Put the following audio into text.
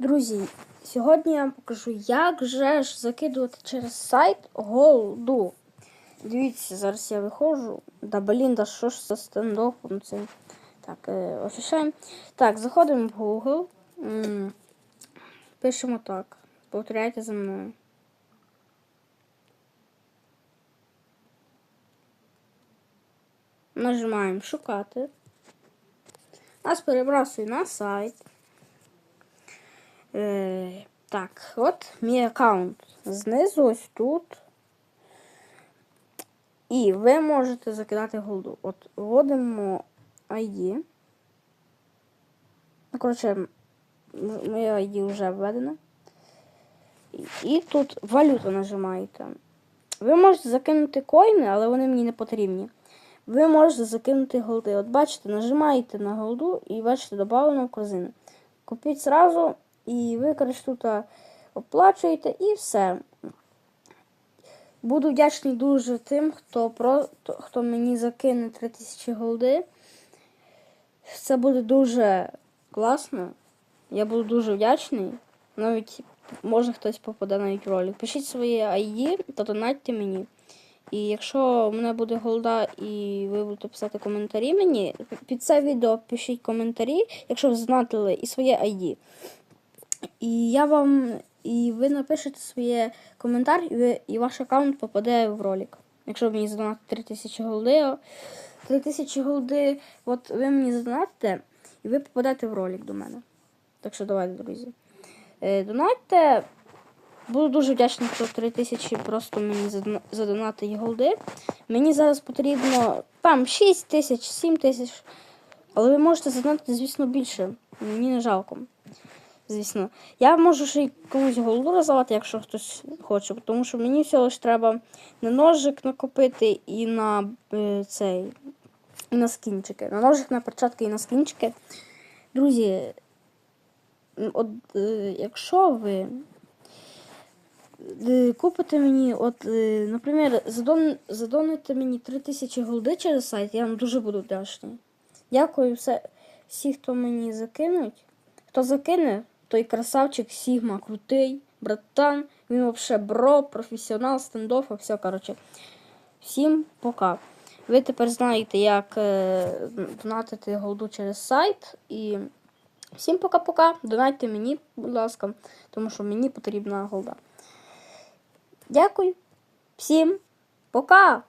Друзі, сьогодні я вам покажу, як же ж закидувати через сайт голду. Дивіться, зараз я виходжу. Да блін, да що ж за стендофом це? Так, е, офішаємо. Так, заходимо в Google. Пишемо так. Повторяйте за мною. Нажимаємо шукати. Нас перебрасує на сайт. Е, так, от мій аккаунт. Знизу ось тут. І ви можете закидати голду. От вводимо ID. Ну, коротше, моє ID вже введено. І, тут валюту нажимаєте. Ви можете закинути коїни, але вони мені не потрібні. Ви можете закинути голди. От бачите, нажимаєте на голду і бачите, додано в корзину. Купіть зразу і ви, коротше, оплачуєте і все. Буду вдячний дуже тим, хто, про, хто мені закине 3000 голди. Це буде дуже класно. Я буду дуже вдячний. Навіть може хтось попаде навіть в ролик. Пишіть своє ID та донатьте мені. І якщо в мене буде голда і ви будете писати коментарі мені, під це відео пишіть коментарі, якщо ви знатили і своє ID. І я вам. І ви напишете своє коментар, і, ви, і ваш аккаунт попаде в ролик. Якщо мені задонатите 3000 голди, 3000 голди, от ви мені задонатите, і ви попадете в ролик до мене. Так що давайте, друзі. Е, донатьте. Буду дуже вдячний, хто 3000 просто мені задона- задонатить голди. Мені зараз потрібно там 6 тисяч, 7 тисяч. Але ви можете задонатити, звісно, більше. Мені не жалко. Звісно. Я можу ще й комусь голду роздавати, якщо хтось хоче, тому що мені всього лиш треба на ножик накопити і на е, цей. І на скінчики. На ножик, на перчатки і на скінчики. Друзі, от, е, якщо ви е, купите мені, от, наприклад, задон, задоните мені 3000 голди через сайт, я вам дуже буду вдячний. Дякую все, всі, хто мені закинуть. Хто закине, той красавчик, Сігма, крутий, братан. Він взагалі бро, професіонал, стендофа, все, коротше. Всім пока. Ви тепер знаєте, як е, донатити голду через сайт. І всім пока-пока. Донатьте мені, будь ласка, тому що мені потрібна голда. Дякую. Всім пока!